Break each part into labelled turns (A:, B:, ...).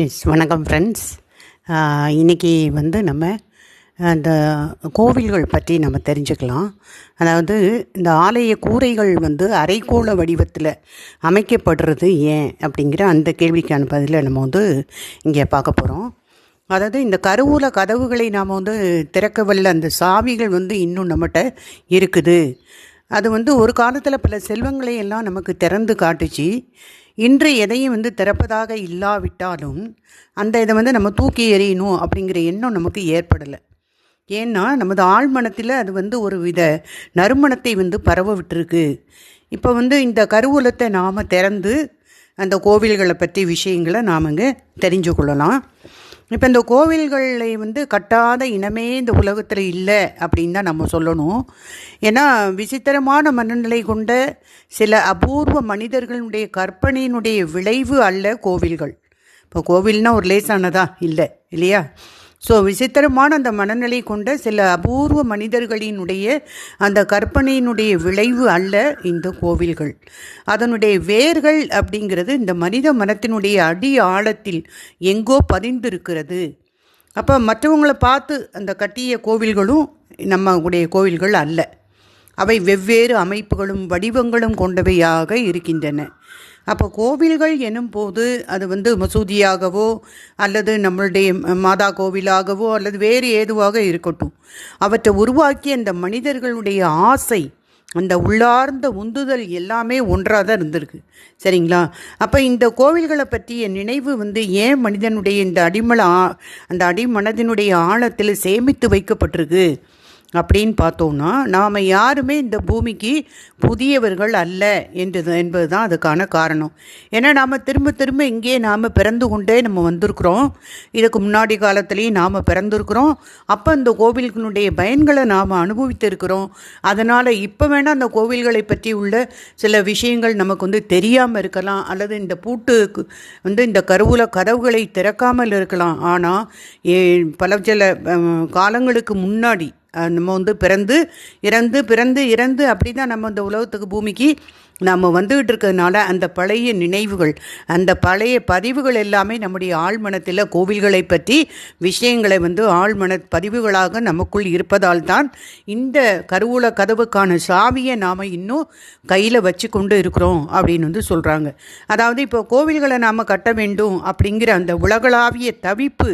A: S வணக்கம் friends இன்றைக்கி வந்து நம்ம அந்த கோவில்கள் பற்றி நம்ம தெரிஞ்சுக்கலாம். அதாவது இந்த ஆலய கூரைகள் வந்து அரைக்கோள வடிவத்தில் அமைக்கப்படுறது ஏன் அப்படிங்கிற அந்த கேள்விக்கான பதிலை நம்ம வந்து இங்கே பார்க்க போகிறோம் அதாவது இந்த கருவூல கதவுகளை நாம் வந்து திறக்கவல்ல அந்த சாவிகள் வந்து இன்னும் நம்மகிட்ட இருக்குது. அது வந்து ஒரு காலத்தில் பல செல்வங்களை எல்லாம் நமக்கு திறந்து காட்டுச்சு. இன்று எதையும் வந்து திறப்பதாக இல்லாவிட்டாலும் அந்த இதை வந்து நம்ம தூக்கி எறியணும் அப்படிங்கிற எண்ணம் நமக்கு ஏற்படலை. ஏன்னா நமது ஆழ்மனத்தில் அது வந்து ஒரு வித நறுமணத்தை வந்து பரவ விட்டுருக்கு இப்போ வந்து இந்த கருவூலத்தை நாம் திறந்து அந்த கோவில்களை பற்றி விஷயங்களை நாம் இங்கே தெரிஞ்சு கொள்ளலாம் இப்போ இந்த கோவில்களை வந்து கட்டாத இனமே இந்த உலகத்தில் இல்லை அப்படின்னு தான் நம்ம சொல்லணும். ஏன்னா விசித்திரமான மனநிலை கொண்ட சில அபூர்வ மனிதர்களுடைய கற்பனையினுடைய விளைவு அல்ல கோவில்கள். இப்போ கோவில்னால் ஒரு லேசானதா? இல்லை இல்லையா? ஸோ விசித்திரமான அந்த மனநிலை கொண்ட சில அபூர்வ மனிதர்களினுடைய அந்த கற்பனையினுடைய விளைவு அல்ல இந்த கோவில்கள். அதனுடைய வேர்கள் அப்படிங்கிறது இந்த மனித மனத்தினுடைய அடி ஆழத்தில் எங்கோ பதிந்திருக்கிறது. அப்போ மற்றவங்களை பார்த்து அந்த கட்டிய கோவில்களும் நம்முடைய கோவில்கள் அல்ல. அவை வெவ்வேறு அமைப்புகளும் வடிவங்களும் கொண்டவையாக இருக்கின்றன. அப்போ கோவில்கள் எனும் போது அது வந்து மசூதியாகவோ அல்லது நம்மளுடைய மாதா கோவிலாகவோ அல்லது வேறு ஏதுவாக இருக்கட்டும். அவற்றை உருவாக்கிய அந்த மனிதர்களுடைய ஆசை அந்த உள்ளார்ந்த உந்துதல் எல்லாமே ஒன்றாக தான் இருந்திருக்கு. சரிங்களா? அப்போ இந்த கோவில்களை பற்றிய நினைவு வந்து ஏன் மனிதனுடைய இந்த அடிமலை அந்த அடிமனதினுடைய ஆழத்தில் சேமித்து வைக்கப்பட்டிருக்கு? அப்படின்னு பார்த்தோம்னா நாம் யாருமே இந்த பூமிக்கு புதியவர்கள் அல்ல என்றது என்பது தான் அதுக்கான காரணம். ஏன்னா நாம் திரும்ப திரும்ப இங்கே நாம் பிறந்து கொண்டே நம்ம வந்திருக்கிறோம். இதுக்கு முன்னாடி காலத்துலேயும் நாம் பிறந்திருக்கிறோம். அப்போ இந்த கோவில்களுடைய பயன்களை நாம் அனுபவித்திருக்கிறோம். அதனால் இப்போ வேணால் அந்த கோவில்களை பற்றி உள்ள சில விஷயங்கள் நமக்கு வந்து தெரியாமல் இருக்கலாம். அல்லது இந்த பூட்டு வந்து இந்த கருவூல கதவுகளை திறக்காமல் இருக்கலாம். ஆனால் பல சில காலங்களுக்கு முன்னாடி நம்ம வந்து பிறந்து இறந்து பிறந்து இறந்து அப்படி தான் நம்ம இந்த உலகத்துக்கு பூமிக்கு நம்ம வந்துக்கிட்டு இருக்கிறதுனால அந்த பழைய நினைவுகள் அந்த பழைய பதிவுகள் எல்லாமே நம்முடைய ஆழ்மனத்தில் கோவில்களை பற்றி விஷயங்களை வந்து ஆழ்மன பதிவுகளாக நமக்குள் இருப்பதால் தான் இந்த கருவூல கதவுக்கான சாவியை நாம் இன்னும் கையில் வச்சு கொண்டு இருக்கிறோம் அப்படின்னு வந்து சொல்கிறாங்க அதாவது இப்போ கோவில்களை நாம் கட்ட வேண்டும் அப்படிங்கிற அந்த உலகளாவிய தவிப்பு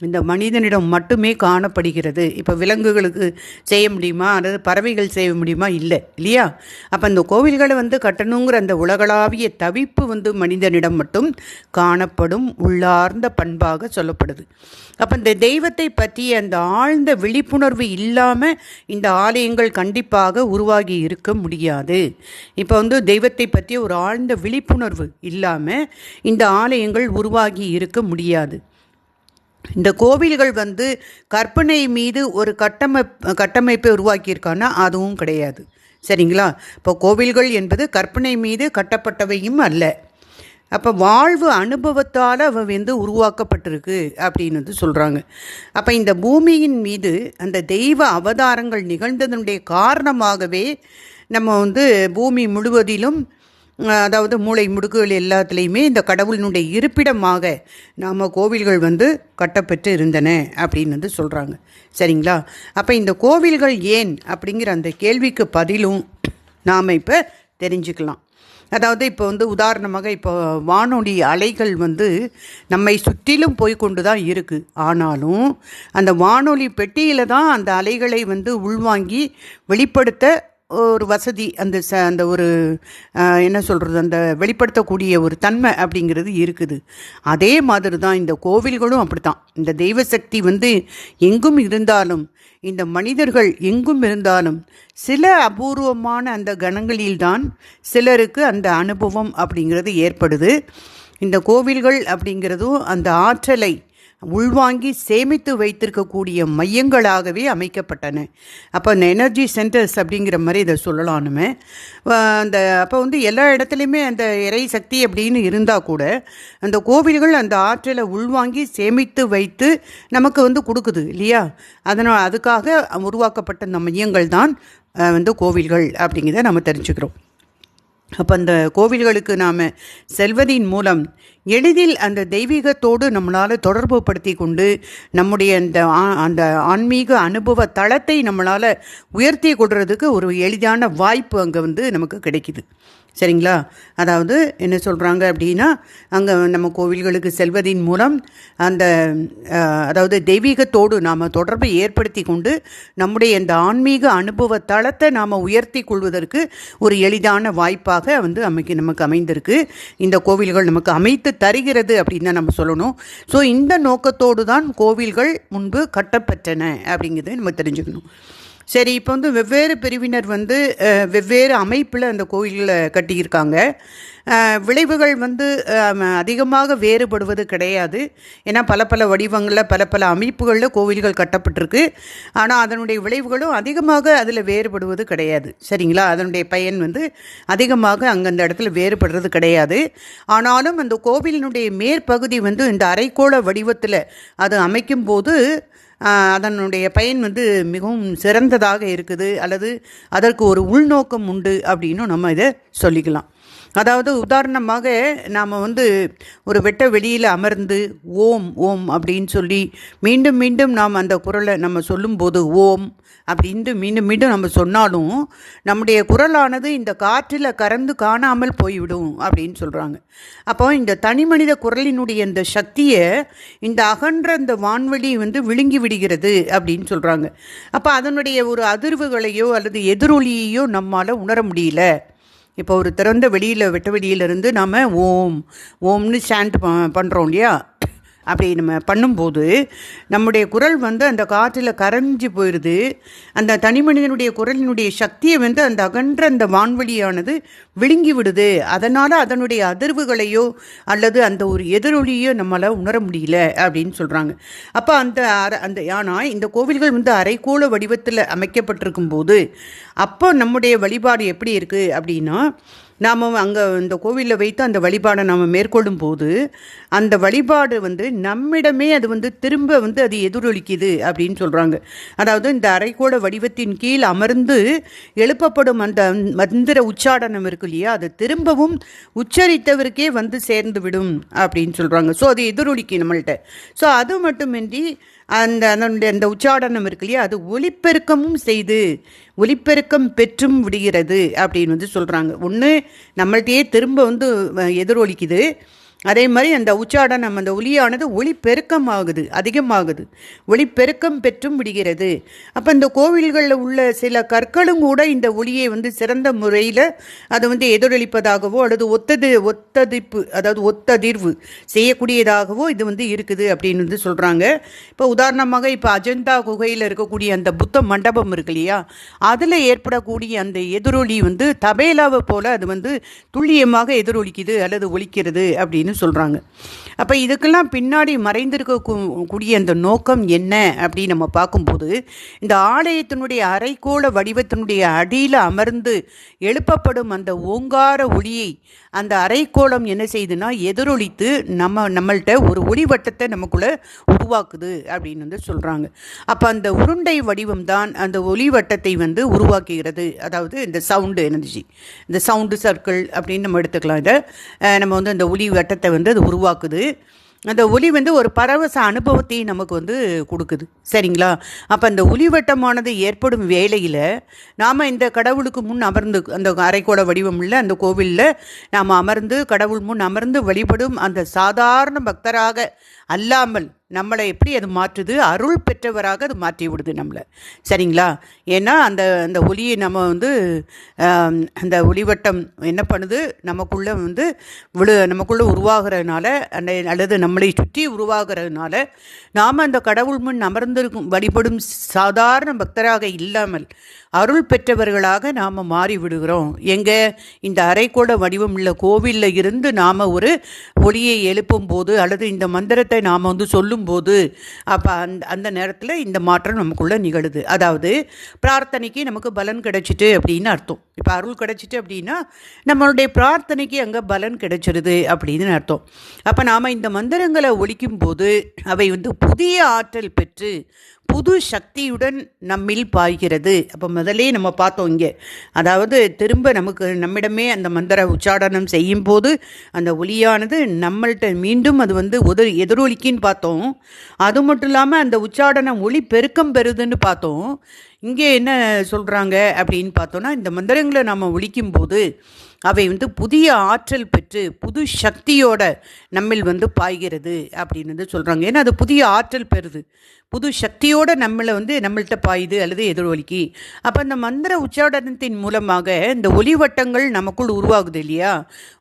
A: இந்த மனிதனிடம் மட்டுமே காணப்படுகிறது. இப்போ விலங்குகளுக்கு செய்ய முடியுமா? அல்லது பறவைகள் செய்ய முடியுமா? இல்லை. இல்லையா? அப்போ இந்த கோவில்களை வந்து கட்டணுங்கிற அந்த உலகளாவிய தவிப்பு வந்து மனிதனிடம் மட்டும் காணப்படும் உள்ளார்ந்த பண்பாக சொல்லப்படுது. அப்போ இந்த தெய்வத்தை பற்றிய அந்த ஆழ்ந்த விழிப்புணர்வு இல்லாமல் இந்த ஆலயங்கள் கண்டிப்பாக உருவாகி இருக்க முடியாது. இப்போ வந்து தெய்வத்தை பற்றிய ஒரு ஆழ்ந்த விழிப்புணர்வு இல்லாமல் இந்த ஆலயங்கள் உருவாகி இருக்க முடியாது. இந்த கோவில்கள் வந்து கற்பனை மீது ஒரு கட்டமை கட்டமைப்பை உருவாக்கியிருக்கான்னா அதுவும் கிடையாது. சரிங்களா? இப்போ கோவில்கள் என்பது கற்பனை மீது கட்டப்பட்டவையும் அல்ல. அப்போ வாழ்வு அனுபவத்தால் அவ வந்து உருவாக்கப்பட்டிருக்கு அப்படின்னு வந்து சொல்கிறாங்க அப்போ இந்த பூமியின் மீது அந்த தெய்வ அவதாரங்கள் நிகழ்ந்ததனுடைய காரணமாகவே நம்ம வந்து பூமி முழுவதிலும் அதாவது மூளை முடுக்குகள் எல்லாத்துலேயுமே இந்த கடவுளினுடைய இருப்பிடமாக நாம் கோவில்கள் வந்து கட்டப்பெற்று இருந்தன அப்படின்னு வந்து சொல்கிறாங்க சரிங்களா? அப்போ இந்த கோவில்கள் ஏன் அப்படிங்கிற அந்த கேள்விக்கு பதிலும் நாம் இப்போ தெரிஞ்சுக்கலாம். அதாவது இப்போ வந்து உதாரணமாக இப்போ வானொலி அலைகள் வந்து நம்மை சுற்றிலும் போய் கொண்டு தான் இருக்குது ஆனாலும் அந்த வானொலி பெட்டியில் தான் அந்த அலைகளை வந்து உள்வாங்கி வெளிப்படுத்த ஒரு வசதி அந்த ச அந்த ஒரு என்ன சொல்கிறது அந்த வெளிப்படுத்தக்கூடிய ஒரு தன்மை அப்படிங்கிறது இருக்குது. அதே மாதிரி தான் இந்த கோவில்களும் அப்படி தான் இந்த தெய்வ சக்தி வந்து எங்கும் இருந்தாலும் இந்த மனிதர்கள் எங்கும் இருந்தாலும் சில அபூர்வமான அந்த கணங்களில்தான் சிலருக்கு அந்த அனுபவம் அப்படிங்கிறது ஏற்படுது. இந்த கோவில்கள் அப்படிங்கிறதும் அந்த ஆற்றலை உள்வாங்கி சேமித்து வைத்திருக்கக்கூடிய மையங்களாகவே அமைக்கப்பட்டன. அப்போ இந்த எனர்ஜி சென்டர்ஸ் அப்படிங்கிற மாதிரி இதை சொல்லலானுமே அந்த அப்போ வந்து எல்லா இடத்துலையுமே அந்த இறை சக்தி அப்படின்னு இருந்தால் கூட அந்த கோவில்கள் அந்த ஆற்றலை உள்வாங்கி சேமித்து வைத்து நமக்கு வந்து கொடுக்குது இல்லையா? அதனால் அதுக்காக உருவாக்கப்பட்ட அந்த மையங்கள் தான் வந்து கோவில்கள் அப்படிங்கிறத நம்ம தெரிஞ்சுக்கிறோம். அப்போ அந்த கோவில்களுக்கு நாம் செல்வதின் மூலம் எளிதில் அந்த தெய்வீகத்தோடு நம்மளால் தொடர்பு படுத்தி கொண்டு நம்முடைய அந்த ஆ- அந்த ஆன்மீக அனுபவ தளத்தை நம்மளால் உயர்த்தி கொடுறதுக்கு ஒரு எளிதான வாய்ப்பு அங்கே வந்து நமக்கு கிடைக்குது. சரிங்களா? அதாவது என்ன சொல்கிறாங்க அப்படின்னா அங்கே நம்ம கோவில்களுக்கு செல்வதின் மூலம் அந்த அதாவது தெய்வீகத்தோடு நாம் தொடர்பை ஏற்படுத்தி கொண்டு நம்முடைய இந்த ஆன்மீக அனுபவ தளத்தை நாம் உயர்த்தி கொள்வதற்கு ஒரு எளிதான வாய்ப்பாக வந்து அமைக்க நமக்கு அமைந்திருக்கு. இந்த கோவில்கள் நமக்கு அமைத்து தருகிறது அப்படின்னு தான் நம்ம சொல்லணும். ஸோ இந்த நோக்கத்தோடு தான் கோவில்கள் முன்பு கட்டப்பட்டன அப்படிங்கிறத நம்ம தெரிஞ்சுக்கணும். சரி இப்போ வந்து வெவ்வேறு பிரிவினர் வந்து வெவ்வேறு அமைப்பில் அந்த கோயில்களை கட்டியிருக்காங்க. விளைவுகள் வந்து அதிகமாக வேறுபடுவது கிடையாது. ஏன்னா பல பல வடிவங்களில் பல பல அமைப்புகளில் கோவில்கள் கட்டப்பட்டிருக்கு. ஆனால் அதனுடைய விளைவுகளும் அதிகமாக அதில் வேறுபடுவது கிடையாது. சரிங்களா? அதனுடைய பயன் வந்து அதிகமாக அங்கே அந்த இடத்துல வேறுபடுறது கிடையாது. ஆனாலும் அந்த கோவிலினுடைய மேற்பகுதி வந்து இந்த அரைக்கோள வடிவத்தில் அது அமைக்கும் போது அதனுடைய பயன் வந்து மிகவும் சிறந்ததாக இருக்குது. அல்லது அதற்கு ஒரு உள்நோக்கம் உண்டு அப்படின்னு நம்ம இதை சொல்லிக்கலாம். அதாவது உதாரணமாக நாம் வந்து ஒரு வெட்ட வெளியில் அமர்ந்து ஓம் ஓம் அப்படின்னு சொல்லி மீண்டும் மீண்டும் நாம் அந்த குரலை நம்ம சொல்லும்போது ஓம் அப்படின்ட்டு மீண்டும் மீண்டும் நம்ம சொன்னாலும் நம்முடைய குரலானது இந்த காற்றில் கறந்து காணாமல் போய்விடும் அப்படின்னு சொல்கிறாங்க அப்போ இந்த தனி மனித குரலினுடைய இந்த சக்தியை இந்த அகன்ற இந்த வான்வெளி வந்து விழுங்கி விடுகிறது அப்படின்னு சொல்கிறாங்க அப்போ அதனுடைய ஒரு அதிர்வுகளையோ அல்லது எதிரொலியையோ நம்மால் உணர முடியல. இப்போ ஒரு திறந்த வெளியில் வெட்ட வெளியிலிருந்து நாம் ஓம் ஓம்னு ஸ்டாண்ட் பண்ணுறோம் இல்லையா? அப்படி நம்ம பண்ணும்போது நம்முடைய குரல் வந்து அந்த காற்றில் கரைஞ்சி போயிடுது அந்த தனி மனிதனுடைய குரலினுடைய சக்தியை வந்து அந்த அகன்ற அந்த வான்வெளியானது விழுங்கி விடுது. அதனால் அதனுடைய அதிர்வுகளையோ அல்லது அந்த ஒரு எதிரொலியோ நம்மளால் உணர முடியல அப்படின்னு சொல்கிறாங்க அப்போ அந்த அந்த ஆனால் இந்த கோவில்கள் வந்து அரைக்கோள வடிவத்தில் அமைக்கப்பட்டிருக்கும் போது அப்போ நம்முடைய வழிபாடு எப்படி இருக்குது அப்படின்னா நாம் அங்கே இந்த கோவிலில் வைத்து அந்த வழிபாடை நாம் மேற்கொள்ளும் போது அந்த வழிபாடு வந்து நம்மிடமே அது வந்து திரும்ப வந்து அது எதிரொலிக்குது அப்படின்னு சொல்கிறாங்க அதாவது இந்த அரைக்கோள வடிவத்தின் கீழ் அமர்ந்து எழுப்பப்படும் அந்த மந்திர உச்சாடனம் இருக்கு இல்லையா அது திரும்பவும் உச்சரித்தவருக்கே வந்து சேர்ந்து விடும் அப்படின்னு சொல்கிறாங்க ஸோ அது எதிரொலிக்கு நம்மள்கிட்ட ஸோ அது மட்டுமின்றி அந்த அதனுடைய அந்த உச்சாடனம் இருக்கு இல்லையா? அது ஒளிப்பெருக்கமும் செய்து ஒளிப்பெருக்கம் பெற்றும் விடுகிறது அப்படின்னு வந்து சொல்கிறாங்க ஒன்று நம்மள்கிட்டயே திரும்ப வந்து எதிரொலிக்குது. அதே மாதிரி அந்த உச்சாடனம் அந்த ஒலியானது ஒளிப்பெருக்கம் ஆகுது அதிகமாகுது. ஒளிப்பெருக்கம் பெற்றும் விடுகிறது. அப்போ இந்த கோவில்களில் உள்ள சில கற்களும் கூட இந்த ஒளியை வந்து சிறந்த முறையில் அது வந்து எதிரொலிப்பதாகவோ அல்லது ஒத்தது ஒத்ததிப்பு அதாவது ஒத்ததிர்வு செய்யக்கூடியதாகவோ இது வந்து இருக்குது அப்படின்னு வந்து சொல்கிறாங்க இப்போ உதாரணமாக இப்போ அஜந்தா குகையில் இருக்கக்கூடிய அந்த புத்த மண்டபம் இருக்கு இல்லையா? அதில் ஏற்படக்கூடிய அந்த எதிரொலி வந்து தபேலாவை போல் அது வந்து துல்லியமாக எதிரொலிக்குது அல்லது ஒலிக்கிறது அப்படின்னு சொல்கிறாங்க அப்போ இதுக்கெல்லாம் பின்னாடி மறைந்திருக்க கூடிய அந்த நோக்கம் என்ன அப்படின்னு நம்ம பார்க்கும்போது இந்த ஆலயத்தினுடைய அரைக்கோள வடிவத்தினுடைய அடியில் அமர்ந்து எழுப்பப்படும் அந்த ஓங்கார ஒளியை அந்த அரைக்கோளம் என்ன செய்யுதுன்னா எதிரொலித்து நம்ம நம்மள்கிட்ட ஒரு ஒளிவட்டத்தை நமக்குள்ளே உருவாக்குது அப்படின்னு வந்து சொல்கிறாங்க அப்போ அந்த உருண்டை வடிவம் தான் அந்த ஒளிவட்டத்தை வந்து உருவாக்குகிறது. அதாவது இந்த சவுண்டு எனர்ஜி இந்த சவுண்டு சர்க்கிள் அப்படின்னு நம்ம எடுத்துக்கலாம் இதை. நம்ம வந்து அந்த ஒளி வட்டத்தை வந்து அது உருவாக்குது. அந்த ஒளி வந்து ஒரு பரவச அனுபவத்தை நமக்கு வந்து கொடுக்குது. சரிங்களா? அப்போ அந்த ஒளிவட்டமானது ஏற்படும் வேளையில் நாம் இந்த கடவுளுக்கு முன் அமர்ந்து அந்த அரைக்கோட வடிவம் உள்ள அந்த கோவிலில் நாம் அமர்ந்து கடவுள் முன் அமர்ந்து வழிபடும் அந்த சாதாரண பக்தராக அல்லாமல் நம்மளை எப்படி அது மாற்றுது? அருள் பெற்றவராக அது மாற்றி விடுது நம்மளை. சரிங்களா? ஏன்னா அந்த அந்த ஒளியை நம்ம வந்து அந்த ஒளிவட்டம் என்ன பண்ணுது? நமக்குள்ளே வந்து விழு நமக்குள்ளே உருவாகிறதுனால அந்த அல்லது நம்மளை சுற்றி உருவாகிறதுனால நாம் அந்த கடவுள் முன் அமர்ந்திருக்கும் வழிபடும் சாதாரண பக்தராக இல்லாமல் அருள் பெற்றவர்களாக நாம் மாறி விடுகிறோம் எங்கே இந்த அரைக்கோட வடிவமுள்ள கோவிலில் இருந்து நாம் ஒரு ஒளியை எழுப்பும் போது அல்லது இந்த மந்திரத்தை நாம் வந்து சொல்லும்போது அப்போ அந்த அந்த நேரத்தில் இந்த மாற்றம் நமக்குள்ளே நிகழுது. அதாவது பிரார்த்தனைக்கு நமக்கு பலன் கிடைச்சிட்டு அப்படின்னு அர்த்தம். இப்போ அருள் கிடைச்சிட்டு அப்படின்னா நம்மளுடைய பிரார்த்தனைக்கு அங்கே பலன் கிடைச்சிருது அப்படின்னு அர்த்தம். அப்போ நாம் இந்த மந்திரங்களை ஒழிக்கும் போது அவை வந்து புதிய ஆற்றல் பெற்று புது சக்தியுடன் நம்மில் பாய்கிறது. அப்போ முதலே நம்ம பார்த்தோம் இங்கே. அதாவது திரும்ப நமக்கு நம்மிடமே அந்த மந்திர உச்சாடனம் செய்யும் போது அந்த ஒலியானது நம்மள்கிட்ட மீண்டும் அது வந்து உதவி எதிரொலிக்குன்னு பார்த்தோம். அது மட்டும் இல்லாமல் அந்த உச்சாடனம் ஒளி பெருக்கம் பெறுதுன்னு பார்த்தோம். இங்கே என்ன சொல்கிறாங்க அப்படின்னு பார்த்தோன்னா இந்த மந்திரங்களை நாம் ஒழிக்கும்போது அவை வந்து புதிய ஆற்றல் பெற்று புது சக்தியோட நம்மில் வந்து பாய்கிறது அப்படின்னு வந்து சொல்கிறாங்க ஏன்னா அது புதிய ஆற்றல் பெறுது. புது சக்தியோட நம்மளை வந்து நம்மள்கிட்ட பாயுது அல்லது எதிரொலிக்கு. அப்போ அந்த மந்திர உச்சாடனத்தின் மூலமாக இந்த ஒளிவட்டங்கள் நமக்குள் உருவாகுது இல்லையா?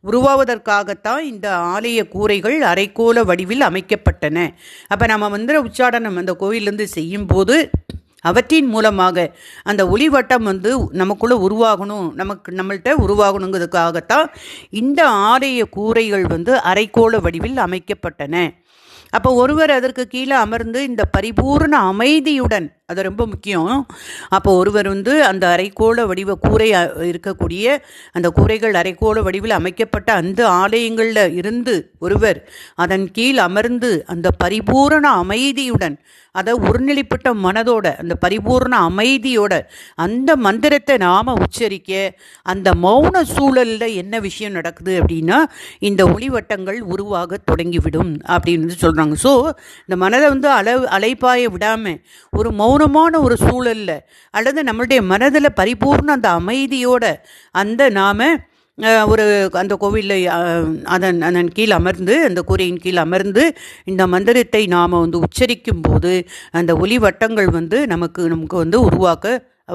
A: உருவாவதற்காகத்தான் இந்த ஆலய கூரைகள் அரைக்கோல வடிவில் அமைக்கப்பட்டன. அப்போ நம்ம மந்திர உச்சாடனம் அந்த கோயிலேருந்து செய்யும்போது அவற்றின் மூலமாக அந்த ஒளிவட்டம் வந்து நமக்குள்ளே உருவாகணும் நமக்கு நம்மள்கிட்ட உருவாகணுங்கிறதுக்காகத்தான் இந்த ஆலய கூரைகள் வந்து அரைக்கோள வடிவில் அமைக்கப்பட்டன. அப்போ ஒருவர் அதற்கு கீழே அமர்ந்து இந்த பரிபூர்ண அமைதியுடன் அது ரொம்ப முக்கியம். அப்போ ஒருவர் வந்து அந்த அரைக்கோள வடிவ கூரை இருக்கக்கூடிய அந்த கூரைகள் அரைக்கோள வடிவில் அமைக்கப்பட்ட அந்த ஆலயங்களில் இருந்து ஒருவர் அதன் கீழ் அமர்ந்து அந்த பரிபூரண அமைதியுடன் அதை ஒருநிலைப்பட்ட மனதோட அந்த பரிபூர்ண அமைதியோட அந்த மந்திரத்தை நாம் உச்சரிக்க அந்த மௌன சூழலில் என்ன விஷயம் நடக்குது அப்படின்னா இந்த ஒளிவட்டங்கள் உருவாக தொடங்கிவிடும் அப்படின்னு சொல்கிறாங்க ஸோ இந்த மனதை வந்து அலை அலைப்பாய விடாமல் ஒரு மௌன மௌனமான ஒரு சூழலில் அல்லது நம்மளுடைய மனதில் பரிபூர்ண அந்த அமைதியோட அந்த நாம் ஒரு அந்த கோவிலில் அதன் அதன் கீழ் அமர்ந்து அந்த கூரையின் கீழ் அமர்ந்து இந்த மந்திரத்தை நாம் வந்து உச்சரிக்கும் போது அந்த ஒலி வட்டங்கள் வந்து நமக்கு நமக்கு வந்து உருவாக்க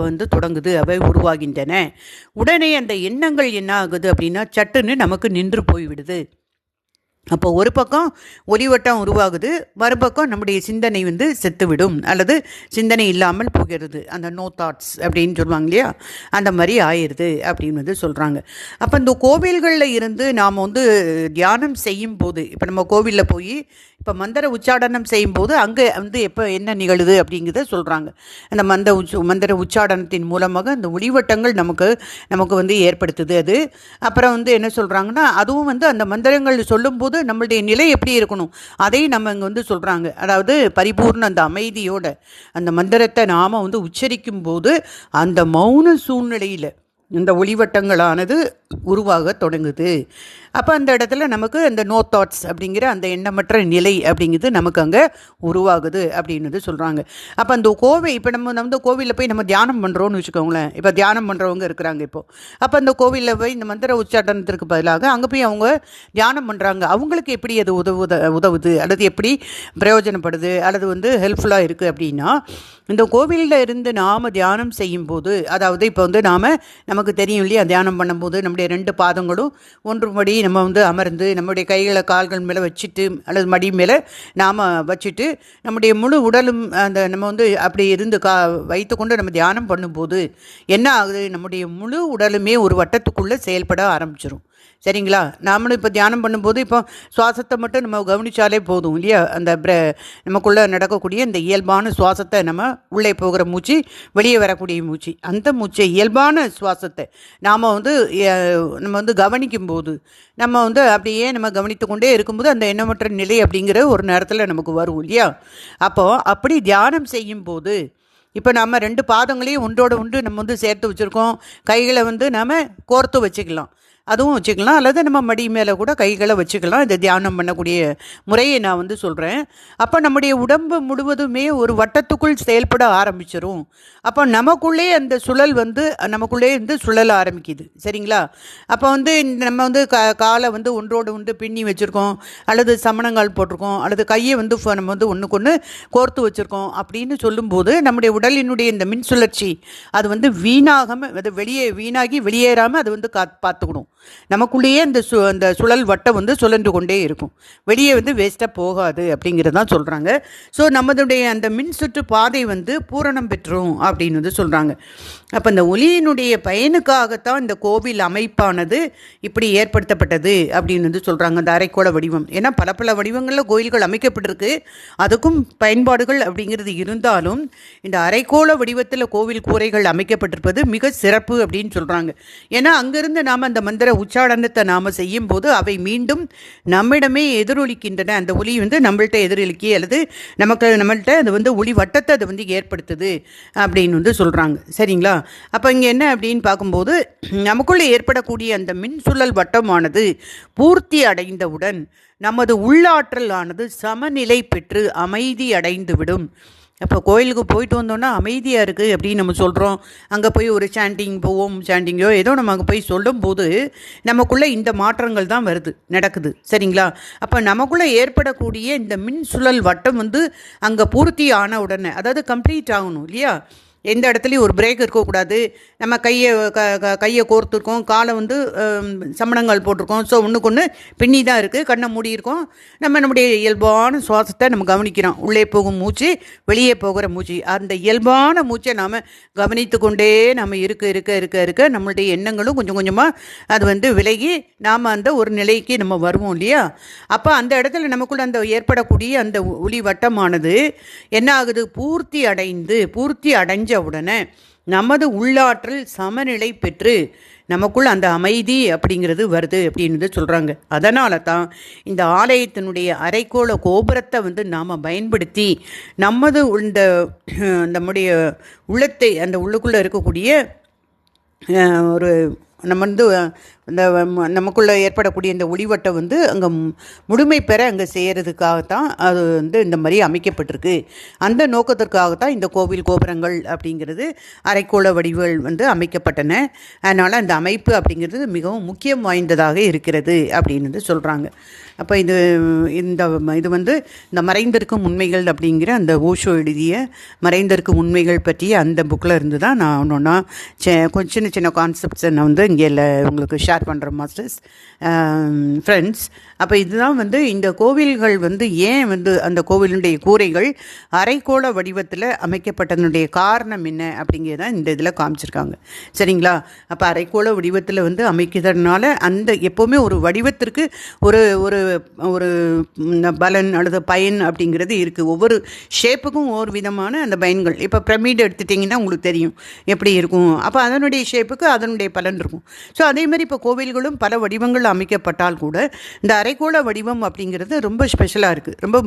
A: வந்து தொடங்குது அவை உருவாகின்றன. உடனே அந்த எண்ணங்கள் என்ன ஆகுது அப்படின்னா சட்டுன்னு நமக்கு நின்று போய்விடுது. அப்போ ஒரு பக்கம் ஒலிவட்டம் உருவாகுது மறுபக்கம் நம்முடைய சிந்தனை வந்து செத்துவிடும். அல்லது சிந்தனை இல்லாமல் போகிறது. அந்த நோ தாட்ஸ் அப்படின்னு சொல்லுவாங்க இல்லையா? அந்த மாதிரி ஆயிடுது அப்படின்னு வந்து சொல்கிறாங்க அப்போ இந்த கோவில்களில் இருந்து நாம் வந்து தியானம் செய்யும் போது இப்போ நம்ம கோவிலில் போய் இப்போ மந்திர உச்சாடனம் செய்யும்போது அங்கே வந்து எப்போ என்ன நிகழுது அப்படிங்கிறத சொல்கிறாங்க அந்த மந்த உச்ச மந்திர உச்சாடனத்தின் மூலமாக அந்த ஒளிவட்டங்கள் நமக்கு நமக்கு வந்து ஏற்படுத்துது அது. அப்புறம் வந்து என்ன சொல்கிறாங்கன்னா அதுவும் வந்து அந்த மந்திரங்கள் சொல்லும்போது நம்மளுடைய நிலை எப்படி இருக்கணும்? அதை நம்ம இங்கே வந்து சொல்கிறாங்க அதாவது பரிபூர்ண அந்த அமைதியோட அந்த மந்திரத்தை நாம் வந்து உச்சரிக்கும் போது அந்த மௌன சூழ்நிலையில் இந்த ஒளிவட்டங்களானது உருவாக தொடங்குது. அப்போ அந்த இடத்துல நமக்கு அந்த நோ தாட்ஸ் அப்படிங்கிற அந்த எண்ணமற்ற நிலை அப்படிங்கிறது நமக்கு அங்கே உருவாகுது அப்படின்னு சொல்கிறாங்க அப்போ அந்த கோவை இப்போ நம்ம வந்து கோவிலில் போய் நம்ம தியானம் பண்ணுறோன்னு வச்சுக்கோங்களேன். இப்போ தியானம் பண்ணுறவங்க இருக்கிறாங்க இப்போது அப்போ அந்த கோவிலில் போய் இந்த மந்திர உச்சாட்டனத்திற்கு பதிலாக அங்கே போய் அவங்க தியானம் பண்ணுறாங்க அவங்களுக்கு எப்படி அது உதவுத உதவுது? அல்லது எப்படி பிரயோஜனப்படுது? அல்லது வந்து ஹெல்ப்ஃபுல்லாக இருக்குது அப்படின்னா இந்த கோவிலில் இருந்து நாம் தியானம் செய்யும்போது அதாவது இப்போ வந்து நாம் நமக்கு தெரியும் இல்லையா? தியானம் பண்ணும்போது நம்முடைய ரெண்டு பாதங்களும் ஒன்றுபடி நம்ம வந்து அமர்ந்து நம்முடைய கைகளை கால்கள் மேலே வச்சுட்டு அல்லது மடி மேலே நாம் வச்சுட்டு நம்முடைய முழு உடலும் அந்த நம்ம வந்து அப்படி இருந்து கா வைத்துக்கொண்டு நம்ம தியானம் பண்ணும்போது என்ன ஆகுது? நம்முடைய முழு உடலுமே ஒரு வட்டத்துக்குள்ளே செயல்பட ஆரம்பிச்சிடும் சரிங்களா? நாமளும் இப்போ தியானம் பண்ணும்போது இப்போ சுவாசத்தை மட்டும் நம்ம கவனித்தாலே போதும் இல்லையா? அந்த நமக்குள்ளே நடக்கக்கூடிய இந்த இயல்பான சுவாசத்தை நம்ம உள்ளே போகிற மூச்சு வெளியே வரக்கூடிய மூச்சு அந்த மூச்சை இயல்பான சுவாசத்தை நாம் வந்து நம்ம வந்து கவனிக்கும் போது நம்ம வந்து அப்படியே நம்ம கவனித்து கொண்டே இருக்கும்போது அந்த எண்ணமற்ற நிலை அப்படிங்கிற ஒரு நேரத்தில் நமக்கு வரும் இல்லையா? அப்போது அப்படி தியானம் செய்யும்போது இப்போ நம்ம ரெண்டு பாதங்களையும் ஒன்றோட ஒன்று நம்ம வந்து சேர்த்து வச்சுருக்கோம் கைகளை வந்து நம்ம கோர்த்து வச்சுக்கலாம். அதுவும் வச்சுக்கலாம். அல்லது நம்ம மடி மேலே கூட கைகளை வச்சுக்கலாம். இந்த தியானம் பண்ணக்கூடிய முறையை நான் வந்து சொல்கிறேன் அப்போ நம்முடைய உடம்பு முழுவதுமே ஒரு வட்டத்துக்குள் செயல்பட ஆரம்பிச்சிடும் அப்போ நமக்குள்ளே அந்த சுழல் வந்து நமக்குள்ளே வந்து சுழல ஆரம்பிக்குது. சரிங்களா? அப்போ வந்து நம்ம வந்து க காலை வந்து ஒன்றோடு ஒன்று பின்னி வச்சுருக்கோம். அல்லது சமணங்கால் போட்டிருக்கோம். அல்லது கையை வந்து நம்ம வந்து ஒன்றுக்கு ஒன்று கோர்த்து வச்சுருக்கோம். அப்படின்னு சொல்லும்போது நம்முடைய உடலினுடைய இந்த மின் சுழற்சி அது வந்து வீணாகாமல் அது வெளியே வீணாகி வெளியேறாமல் அது வந்து கா பார்த்துக்கணும். நமக்குள்ளேயே அந்த சு அந்த சுழல் வட்டம் வந்து சுழன்று கொண்டே இருக்கும். வெளியே வந்து வேஸ்ட்டாக போகாது அப்படிங்கிறதான் சொல்கிறாங்க ஸோ நம்மளுடைய அந்த மின் சுற்று பாதை வந்து பூரணம் பெற்றும் அப்படின்னு வந்து சொல்கிறாங்க அப்போ இந்த ஒளியினுடைய பயனுக்காகத்தான் இந்த கோவில் அமைப்பானது இப்படி ஏற்படுத்தப்பட்டது அப்படின்னு வந்து சொல்கிறாங்க அந்த அரைக்கோள வடிவம். ஏன்னா பல பல வடிவங்களில் கோயில்கள் அமைக்கப்பட்டிருக்கு. அதுக்கும் பயன்பாடுகள் அப்படிங்கிறது இருந்தாலும் இந்த அரைக்கோள வடிவத்தில் கோவில் கூரைகள் அமைக்கப்பட்டிருப்பது மிக சிறப்பு அப்படின்னு சொல்கிறாங்க ஏன்னா அங்கேருந்து நாம் அந்த மந்திர உச்சாடனத்தை நாம் செய்யும்போது அவை மீண்டும் நம்மிடமே எதிரொலிக்கின்றன. அந்த ஒலி வந்து நம்மள்கிட்ட எதிரொலிக்கி அல்லது நமக்கு நம்மள்கிட்ட அது வந்து ஒளி வட்டத்தை அது வந்து ஏற்படுத்துது அப்படின்னு வந்து சொல்கிறாங்க சரிங்களா? அப்போ இங்கே என்ன அப்படின்னு பார்க்கும்போது நமக்குள்ளே ஏற்படக்கூடிய அந்த மின்சுழல் வட்டமானது பூர்த்தி அடைந்தவுடன் நமது உள்ளாற்றல் ஆனது சமநிலை பெற்று அமைதி அடைந்துவிடும். அப்போ கோயிலுக்கு போயிட்டு வந்தோன்னா அமைதியாக இருக்குது அப்படின்னு நம்ம சொல்கிறோம் அங்கே போய் ஒரு சாண்டிங் போவோம் சாண்டிங்கோ ஏதோ நம்ம அங்கே போய் சொல்லும்போது நமக்குள்ளே இந்த மாற்றங்கள் தான் வருது நடக்குது. சரிங்களா? அப்போ நமக்குள்ளே ஏற்படக்கூடிய இந்த மின் சுழல் வட்டம் வந்து அங்கே பூர்த்தி ஆன உடனே அதாவது கம்ப்ளீட் ஆகணும் இல்லையா? எந்த இடத்துலையும் ஒரு பிரேக் இருக்கக்கூடாது நம்ம கையை க க கையை கோர்த்துருக்கோம். காலை வந்து சமணங்கள் போட்டிருக்கோம். ஸோ ஒன்றுக்கு ஒன்று பின்னி தான் இருக்குது கண்ணை மூடியிருக்கோம் நம்ம நம்முடைய இயல்பான சுவாசத்தை நம்ம கவனிக்கிறோம். உள்ளே போகும் மூச்சு வெளியே போகிற மூச்சு. அந்த இயல்பான மூச்சை நாம் கவனித்து கொண்டே நம்ம இருக்க இருக்க இருக்க இருக்க நம்மளுடைய எண்ணங்களும் கொஞ்சம் கொஞ்சமாக அது வந்து விலகி நாம் அந்த ஒரு நிலைக்கு நம்ம வருவோம் இல்லையா? அப்போ அந்த இடத்துல நமக்குள்ள அந்த ஏற்படக்கூடிய அந்த ஒளி வட்டமானது என்ன ஆகுது? பூர்த்தி அடைந்து பூர்த்தி அடைஞ்சு உடனே நமது உள்ளாற்றல் சமநிலை பெற்று நமக்குள் அந்த அமைதி அப்படிங்கிறது வருது அப்படின்னு சொல்கிறாங்க அதனால தான் இந்த ஆலயத்தினுடைய அரைக்கோள கோபுரத்தை வந்து நாம் பயன்படுத்தி நமது இந்த நம்முடைய உள்ளத்தை அந்த உள்ளுக்குள்ளே இருக்கக்கூடிய ஒரு நம்ம வந்து இந்த நமக்குள்ளே ஏற்படக்கூடிய இந்த ஒளிவட்டம் வந்து அங்கே முழுமை பெற அங்கே செய்கிறதுக்காகத்தான் அது வந்து இந்த மாதிரி அமைக்கப்பட்டிருக்கு. அந்த நோக்கத்திற்காகத்தான் இந்த கோவில் கோபுரங்கள் அப்படிங்கிறது அரைக்கோள வடிவுகள் வந்து அமைக்கப்பட்டன. அதனால் அந்த அமைப்பு அப்படிங்கிறது மிகவும் முக்கியம் வாய்ந்ததாக இருக்கிறது அப்படின்னு வந்து சொல்கிறாங்க அப்போ இது இந்த இது வந்து இந்த மறைந்திருக்கும் உண்மைகள் அப்படிங்கிற அந்த ஓஷோ எழுதிய மறைந்திருக்கும் உண்மைகள் பற்றிய அந்த புக்கில் இருந்து தான் நான் ஒன்று ஒன்றா கொஞ்சம் சின்ன சின்ன கான்செப்ட்ஸை நான் வந்து இங்கே இல்லை உங்களுக்கு ஷேர் ஷேர் பண்ணுற மாஸ்டர்ஸ் ஃப்ரெண்ட்ஸ் அப்போ இதுதான் வந்து இந்த கோவில்கள் வந்து ஏன் வந்து அந்த கோவிலுடைய கூரைகள் அரைக்கோள வடிவத்தில் அமைக்கப்பட்டதனுடைய காரணம் என்ன அப்படிங்கிறத இந்த இதில் காமிச்சிருக்காங்க. சரிங்களா? அப்போ அரைக்கோள வடிவத்தில் வந்து அமைக்கிறதுனால அந்த எப்போவுமே ஒரு வடிவத்திற்கு ஒரு ஒரு ஒரு பலன் அல்லது பயன் அப்படிங்கிறது இருக்குது ஒவ்வொரு ஷேப்புக்கும் ஒவ்வொரு விதமான அந்த பயன்கள். இப்போ பிரமிடு எடுத்துட்டிங்கன்னா உங்களுக்கு தெரியும் எப்படி இருக்கும். அப்போ அதனுடைய ஷேப்புக்கு அதனுடைய பலன் இருக்கும். ஸோ அதே மாதிரி இப்போ கோவில்களும் பல வடிவங்கள் அமைக்கப்பட்டால் கூட இந்த அரைக்கோள வடிவம் அப்படிங்கிறது ரொம்ப ஸ்பெஷலாக இருக்குது ரொம்ப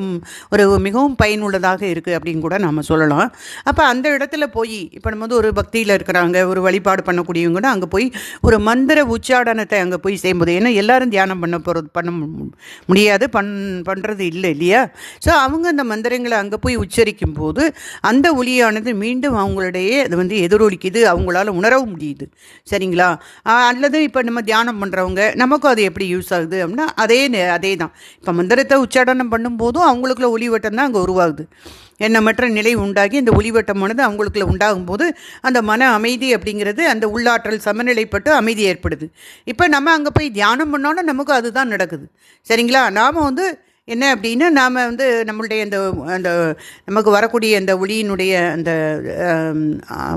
A: ஒரு மிகவும் பயனுள்ளதாக இருக்குது அப்படின்னு கூட நம்ம சொல்லலாம். அப்போ அந்த இடத்துல போய் இப்போ நம்ம வந்து ஒரு பக்தியில் இருக்கிறாங்க ஒரு வழிபாடு பண்ணக்கூடியவங்கன்னா அங்கே போய் ஒரு மந்திர உச்சாடனத்தை அங்கே போய் செய்யும்போது ஏன்னா எல்லாரும் தியானம் பண்ண போகிறது பண்ண மு- முடியாது பண் பண்ணுறது இல்லை இல்லையா? ஸோ அவங்க அந்த மந்திரங்களை அங்கே போய் உச்சரிக்கும் போது அந்த ஒலியானது மீண்டும் அவங்களுடைய அது வந்து எதிரொலிக்குது அவங்களால உணரவும் முடியுது. சரிங்களா? அல்லது இப்போ நம்ம தியானம் பண்ணுறவங்க நமக்கும் அது எப்படி யூஸ் ஆகுது அப்படின்னா அதே நே- அதே தான் இப்போ மந்திரத்தை உச்சாடனம் பண்ணும்போதும் அவங்களுக்குள்ள ஒளிவட்டம் தான் அங்கே உருவாகுது. எண்ணமற்ற நிலை உண்டாகி இந்த ஒளிவட்டமானது அவங்களுக்குள்ள உண்டாகும் போது அந்த மன அமைதி அப்படிங்கிறது அந்த உள்ளாற்றல் சமநிலைப்பட்டு அமைதி ஏற்படுது. இப்போ நம்ம அங்கே போய் தியானம் பண்ணாலும் நமக்கு அதுதான் நடக்குது. சரிங்களா? நாம் வந்து என்ன அப்படின்னா நாம் வந்து நம்மளுடைய அந்த அந்த நமக்கு வரக்கூடிய அந்த ஒளியினுடைய அந்த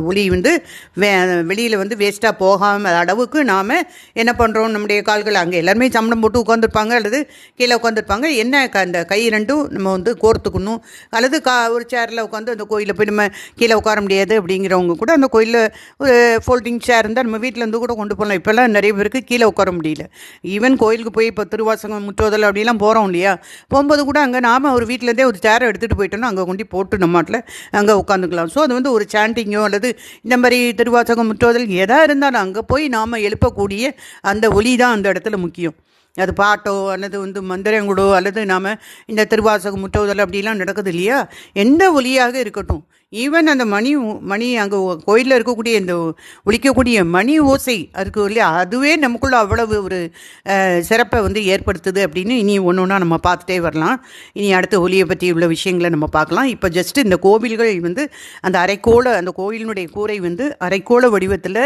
A: ஒளி வந்து வே வெளியில் வந்து வேஸ்ட்டாக போகாமல் அளவுக்கு நாம் என்ன பண்ணுறோம் நம்முடைய கால்கள் அங்கே எல்லாருமே சம்பளம் போட்டு உட்காந்துருப்பாங்க அல்லது கீழே உட்காந்துருப்பாங்க என்ன க- அந்த கை ரெண்டும் நம்ம வந்து கோர்த்துக்கணும். அல்லது கா ஒரு சேரில் உட்காந்து அந்த கோயிலில் போய் நம்ம கீழே உட்கார முடியாது அப்படிங்கிறவங்க கூட அந்த கோயிலில் ஒரு ஃபோல்டிங் சேர் இருந்தால் நம்ம வீட்டில் இருந்து கூட கொண்டு போகலாம் இப்போல்லாம் நிறைய பேருக்கு கீழே உட்கார முடியல. ஈவன் கோயிலுக்கு போய் இப்போ திருவாசகம் முற்றோதல் அப்படிலாம் போகிறோம் இல்லையா? போகும்போது கூட அங்கே நாம் ஒரு வீட்டிலேருந்தே ஒரு சேரை எடுத்துகிட்டு போயிட்டோம்னா அங்கே கொண்டு போட்டு நம்ம மாட்டில் அங்கே உட்காந்துக்கலாம். ஸோ அது வந்து ஒரு சாண்டிங்கோ அல்லது இந்த மாதிரி திருவாசகம் முற்றோதல் எதாக இருந்தாலும் அங்கே போய் நாம் எழுப்பக்கூடிய அந்த ஒலி தான் அந்த இடத்துல முக்கியம். அது பாட்டோ அல்லது வந்து மந்திரங்களோ அல்லது நாம் இந்த திருவாசகம் முற்றோதல் அப்படிலாம் நடக்குது இல்லையா? எந்த ஒலியாக இருக்கட்டும். ஈவன் அந்த மணி மணி அங்கே கோயிலில் இருக்கக்கூடிய இந்த ஒழிக்கக்கூடிய மணி ஓசை அதுக்கு இல்லையா? அதுவே நமக்குள்ள அவ்வளவு ஒரு சிறப்பை வந்து ஏற்படுத்துது அப்படின்னு இனி ஒன்று ஒன்றா நம்ம பார்த்துட்டே வரலாம். இனி அடுத்த ஒலியை பற்றி உள்ள விஷயங்களை நம்ம பார்க்கலாம். இப்போ ஜஸ்ட் இந்த கோவில்கள் வந்து அந்த அரைக்கோள அந்த கோயிலினுடைய கூரை வந்து அரைக்கோள வடிவத்தில்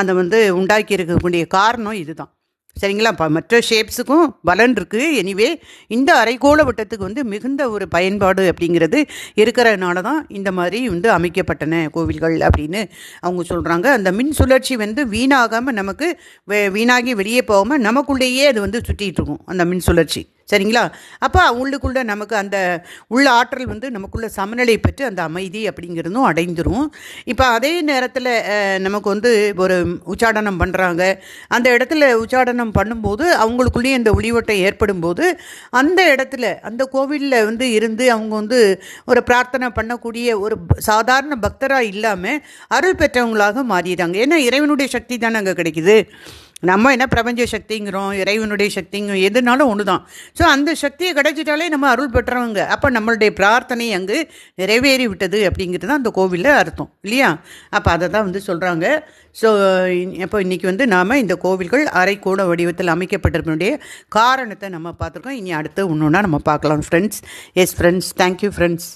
A: அந்த வந்து உண்டாக்கி இருக்கக்கூடிய காரணம் இதுதான். சரிங்களா? இப்போ மற்ற ஷேப்ஸுக்கும் பலன் இருக்குது எனிவே இந்த அரைக்கோள வட்டத்துக்கு வந்து மிகுந்த ஒரு பயன்பாடு அப்படிங்கிறது இருக்கிறதுனால தான் இந்த மாதிரி வந்து அமைக்கப்பட்டன கோவில்கள் அப்படின்னு அவங்க சொல்கிறாங்க அந்த மின் சுழற்சி வந்து வீணாகாமல் நமக்கு வே- வீணாகி வெளியே போகாமல் நமக்குள்ளேயே அது வந்து சுற்றிகிட்டு இருக்கும் அந்த மின் சுழற்சி. சரிங்களா? அப்போ உள்ளுக்குள்ளே நமக்கு அந்த உள்ள ஆற்றல் வந்து நமக்குள்ள சமநிலை பெற்று அந்த அமைதி அப்படிங்கிறதும் அடைந்துரும். இப்போ அதே நேரத்தில் நமக்கு வந்து ஒரு உச்சாடனம் பண்ணுறாங்க அந்த இடத்துல உச்சாடனம் பண்ணும்போது அவங்களுக்குள்ளேயே இந்த ஒளிவட்டை ஏற்படும் போது அந்த இடத்துல அந்த கோவிலில் வந்து இருந்து அவங்க வந்து ஒரு பிரார்த்தனை பண்ணக்கூடிய ஒரு சாதாரண பக்தராக இல்லாமல் அருள் பெற்றவங்களாக மாறிடுறாங்க. ஏன்னா இறைவனுடைய சக்தி தானே அங்கே கிடைக்குது. நம்ம என்ன பிரபஞ்ச சக்திங்கிறோம் இறைவனுடைய சக்திங்க எதுனாலும் ஒன்று தான் ஸோ அந்த சக்தியை கிடைச்சிட்டாலே நம்ம அருள் பெற்றவங்க. அப்போ நம்மளுடைய பிரார்த்தனை அங்கு நிறைவேறி விட்டது அப்படிங்கிறது தான் அந்த கோவிலில் அர்த்தம். இல்லையா? அப்போ அதை தான் வந்து சொல்கிறாங்க ஸோ அப்போ இன்றைக்கி வந்து நாம் இந்த கோவில்கள் அரைக்கூட வடிவத்தில் அமைக்கப்பட்டிருப்பனுடைய காரணத்தை நம்ம பார்த்துருக்கோம். இனி அடுத்து ஒன்று ஒன்றா நம்ம பார்க்கலாம் friends yes friends thank you friends